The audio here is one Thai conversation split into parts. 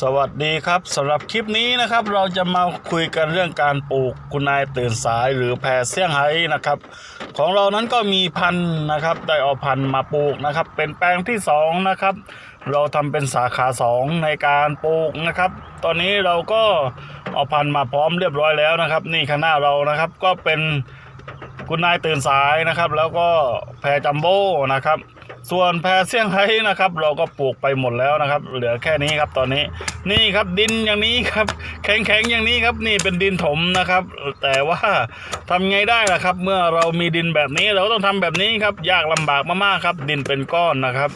สวัสดีครับสำหรับคลิปนี้นะครับ เราจะมาคุยกันเรื่องการปลูกคุณนายตื่นสายหรือแพรเซี่ยงไฮ้นะครับ ของเรานั้นก็มีพันธุ์นะครับได้เอาพันธุ์มาปลูกนะครับ เป็นแปลงที่สองนะครับ เราทำเป็นสาขาสองในการปลูกนะครับ ตอนนี้เราก็เอาพันธุ์มาพร้อมเรียบร้อยแล้วนะครับ นี่ข้างหน้าเรานะครับก็เป็นคุณนายตื่นสายนะครับ แล้วก็แพรจัมโบ้นะครับ ส่วนแพรเซี่ยงไฮ้นะครับ เราก็ปลูกไปหมดแล้วนะครับ เหลือแค่นี้ครับตอนนี้นี่ครับดินอย่างนี้ครับ แข็งๆอย่างนี้ครับนี่เป็นดินถมนะครับ แต่ว่าทำไงได้ล่ะครับ เมื่อเรามีดินแบบนี้เราต้องทำแบบนี้ครับยากลำบากมากๆครับ ดินเป็นก้อนนะครับ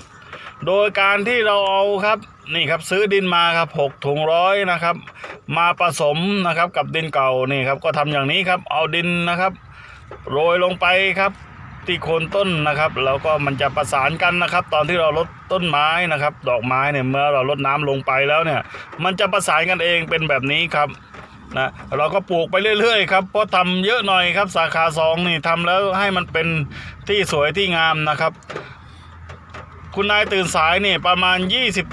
โดยการที่เราเอาครับนี่ครับซื้อดินมาครับหกถุงร้อยนะครับ มาผสมนะครับกับดินเก่านี่ครับก็ทำอย่างนี้ครับ เอาดินนะครับ โรยลงไปครับ ที่โคนต้นนะครับ แล้วก็มันจะประสานกันนะครับ ตอนที่เราลดต้นไม้นะครับ ดอกไม้เนี่ยเมื่อเราลดน้ำลงไปแล้วเนี่ย มันจะประสานกันเองเป็นแบบนี้ครับนะเราก็ปลูกไปเรื่อยๆครับเพราะทำเยอะหน่อยครับสาขาสองนี่ทำแล้วให้มันเป็นที่สวยที่งามนะครับ คุณนายตื่นสายนี่ประมาณ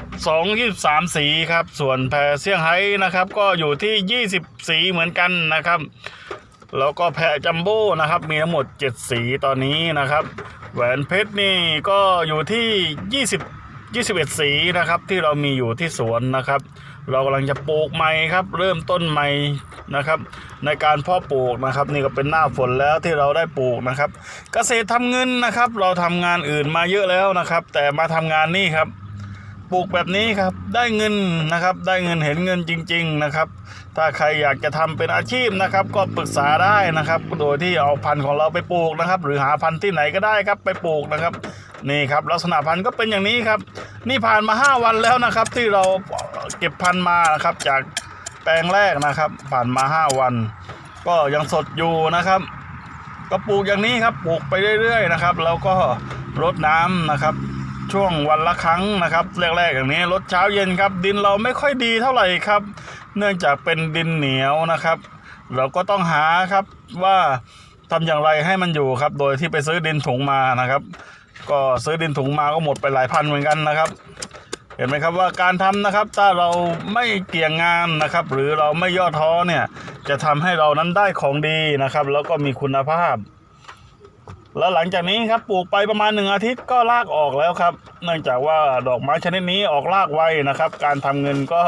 22 23 สีครับ ส่วนแพรเซี่ยงไฮ้นะครับ ก็อยู่ที่ 20 สีเหมือนกันนะครับ แล้วก็แพะจัมโบ้นะครับ มีทั้งหมด 7 สีตอนนี้นะครับ แหวนเพชรนี่ก็อยู่ที่ 20 21 สีนะครับ ที่เรามีอยู่ที่สวนนะครับ เรากำลังจะปลูกใหม่ครับ เริ่มต้นใหม่นะครับ ในการเพาะปลูกนะครับ นี่ก็เป็นหน้าฝนแล้วที่เราได้ปลูกนะครับ เกษตรทำเงินนะครับ เราทำงานอื่นมาเยอะแล้วนะครับ แต่มาทำงานนี่ครับ ปลูกแบบนี้ครับได้เงินนะครับ ได้เงินเห็นเงินจริง ๆนะครับ ถ้าใครอยากจะทำเป็นอาชีพนะครับ ก็ปรึกษาได้นะครับ โดยที่เอาพันธุ์ของเราไปปลูกนะครับ หรือหาพันธุ์ที่ไหนก็ได้ครับไปปลูกนะครับนี่ครับลักษณะพันธุ์ก็เป็นอย่างนี้ครับ นี่ผ่านมา 5 วันแล้วนะครับ ที่เราเก็บพันธุ์มานะครับจากแปลงแรกนะครับ ผ่านมา 5 วัน ก็ยังสดอยู่นะครับ ก็ปลูกอย่างนี้ครับปลูกไปเรื่อย ๆ นะครับ แล้วก็รดน้ำนะครับ ช่วงวันละครั้งนะครับแรกๆอย่างนี้รดเช้าเย็นครับ ดินเราไม่ค่อยดีเท่าไหร่ครับ เนื่องจากเป็นดินเหนียวนะครับ เราก็ต้องหาครับว่าทำอย่างไรให้มันอยู่ครับ โดยที่ไปซื้อดินถุงมานะครับ ก็ซื้อดินถุงมาก็หมดไปหลายพันเหมือนกันนะครับ เห็นไหมครับว่าการทำนะครับ ถ้าเราไม่เกี่ยงงานนะครับ หรือเราไม่ย่อท้อเนี่ยจะทำให้เรานั้นได้ของดีนะครับ แล้วก็มีคุณภาพ แล้วหลังจากนี้ครับปลูกไปประมาณหนึ่งอาทิตย์ก็รากออกแล้วครับ เนื่องจากว่าดอกไม้ชนิดนี้ออกรากไวนะครับ การทำเงินก็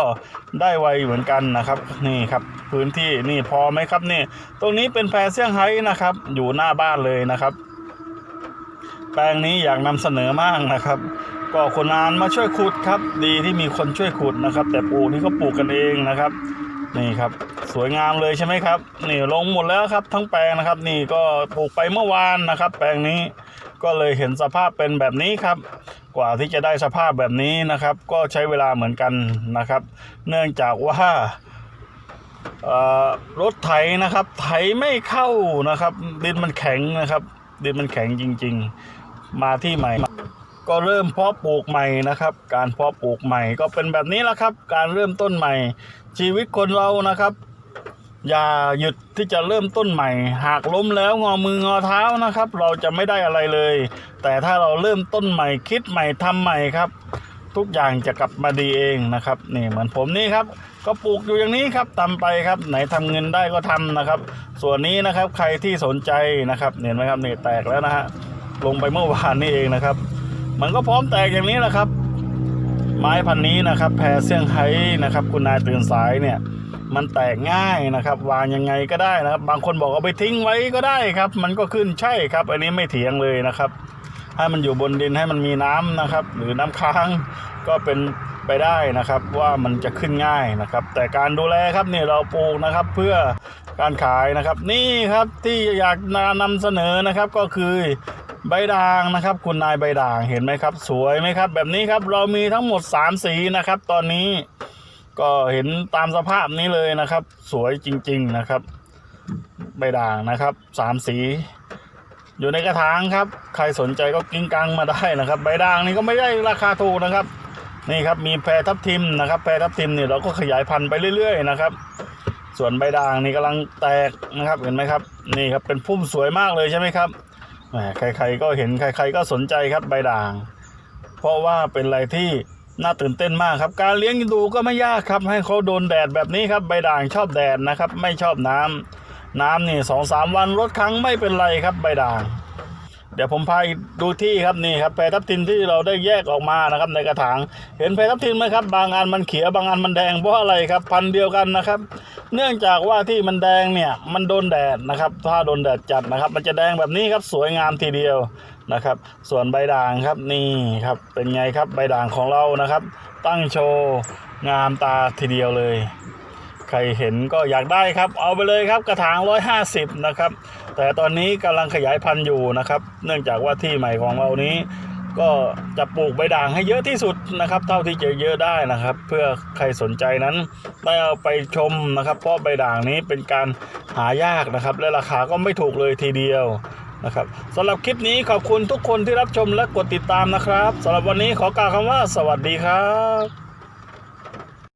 ได้ไวเหมือนกันนะครับ นี่ครับ พื้นที่นี่พอไหมครับนี่ ตรงนี้เป็นแพรเซี่ยงไฮ้นะครับ อยู่หน้าบ้านเลยนะครับ แปลงนี้อยากนำเสนอมากนะครับ ก็คนงานมาช่วยขุดครับ ดีที่มีคนช่วยขุดนะครับ แต่ปลูกนี่ก็ปลูกกันเองนะครับ นี่ครับสวยงามเลยใช่ไหมครับนี่ลงหมดแล้วครับทั้งแปลงนะครับ นี่ก็ปลูกไปเมื่อวานนะครับ แปลงนี้ก็เลยเห็นสภาพเป็นแบบนี้ครับ กว่าที่จะได้สภาพแบบนี้นะครับ ก็ใช้เวลาเหมือนกันนะครับ เนื่องจากว่ารถไถนะครับ ไถไม่เข้านะครับ ดินมันแข็งนะครับ ดินมันแข็งจริง ๆ มาที่ใหม่ ก็เริ่มเพาะปลูกใหม่นะครับ การเพาะปลูกใหม่ก็เป็นแบบนี้แหละครับ การเริ่มต้นใหม่ ชีวิตคนเรานะครับ อย่าหยุดที่จะเริ่มต้นใหม่ หากล้มแล้วงอมืองอเท้านะครับ เราจะไม่ได้อะไรเลย แต่ถ้าเราเริ่มต้นใหม่ คิดใหม่ทำใหม่ครับ ทุกอย่างจะกลับมาดีเองนะครับนี่เหมือนผมนี่ครับ ก็ปลูกอยู่อย่างนี้ครับทำไปครับ ไหนทำเงินได้ก็ทำนะครับ ส่วนนี้นะครับใครที่สนใจนะครับเห็นไหมครับนี่แตกแล้วนะฮะลงไปเมื่อวานนี่เองนะครับ มันก็พร้อมแตกอย่างนี้แหละครับ ไม้พันธุ์นี้นะครับ แพรเซี่ยงไฮ้นะครับ คุณนายตื่นสายเนี่ย มันแตกง่ายนะครับ วางยังไงก็ได้นะครับ บางคนบอกเอาไปทิ้งไว้ก็ได้ครับ มันก็ขึ้นใช่ครับ อันนี้ไม่เถียงเลยนะครับ ให้มันอยู่บนดินให้มันมีน้ำนะครับ หรือน้ำค้างก็เป็นไปได้นะครับว่ามันจะขึ้นง่ายนะครับ แต่การดูแลครับนี่เราปลูกนะครับเพื่อการขายนะครับ นี่ครับที่อยากนำเสนอนะครับก็คือ ใบด่างนะครับ คุณนายใบด่างเห็นไหมครับ สวยไหมครับ แบบนี้ครับเรามีทั้งหมด 3 สีนะครับ ตอนนี้ก็เห็นตามสภาพนี้เลยนะครับ สวยจริง ๆนะครับ ใบด่างนะครับสามสี อยู่ในกระถางครับ ใครสนใจก็กิ้งกังมาได้นะครับ ใบด่างนี่ก็ไม่ได้ราคาถูกนะครับนี่ครับมีแพรทับทิมนะครับ แพรทับทิมเนี่ยเราก็ขยายพันธุ์ไปเรื่อย ๆ นะครับ ส่วนใบด่างนี่กำลังแตกนะครับเห็นไหมครับ นี่ครับเป็นพุ่มสวยมากเลยใช่ไหมครับ ใครๆก็เห็นใครๆก็สนใจครับใบด่าง เพราะว่าเป็นอะไรที่น่าตื่นเต้นมากครับ การเลี้ยงดูก็ไม่ยากครับ ให้เขาโดนแดดแบบนี้ครับใบด่างชอบแดดนะครับ ไม่ชอบน้ำน้ำนี่สองสามวันลดครั้งไม่เป็นไรครับใบด่าง เดี๋ยวผมพาดูที่ครับนี่ครับแพรทับทิมที่เราได้แยกออกมานะครับในกระถาง เห็นแพรทับทิมไหมครับ บางอันมันเขียวบางอันมันแดงเพราะอะไรครับพันเดียวกันนะครับ เนื่องจากว่าที่มันแดงเนี่ยมันโดนแดดนะครับ ถ้าโดนแดดจัดนะครับ มันจะแดงแบบนี้ครับสวยงามทีเดียวนะครับ ส่วนใบด่างครับนี่ครับเป็นไงครับใบด่างของเรานะครับ ตั้งโชว์งามตาทีเดียวเลย ใครเห็นก็อยากได้ครับ เอาไปเลยครับกระถาง 150 นะครับ แต่ตอนนี้กำลังขยายพันธุ์อยู่นะครับ เนื่องจากว่าที่ใหม่ของเรานี้ ก็จะปลูกใบด่างให้เยอะที่สุดนะครับ เท่าที่จะเยอะได้นะครับ เพื่อใครสนใจนั้นได้เอาไปชมนะครับ เพราะใบด่างนี้เป็นการหายากนะครับ และราคาก็ไม่ถูกเลยทีเดียวนะครับสำหรับคลิปนี้ขอบคุณทุกคนที่รับชมและกดติดตามนะครับสำหรับวันนี้ขอกล่าวคำว่าสวัสดีครับ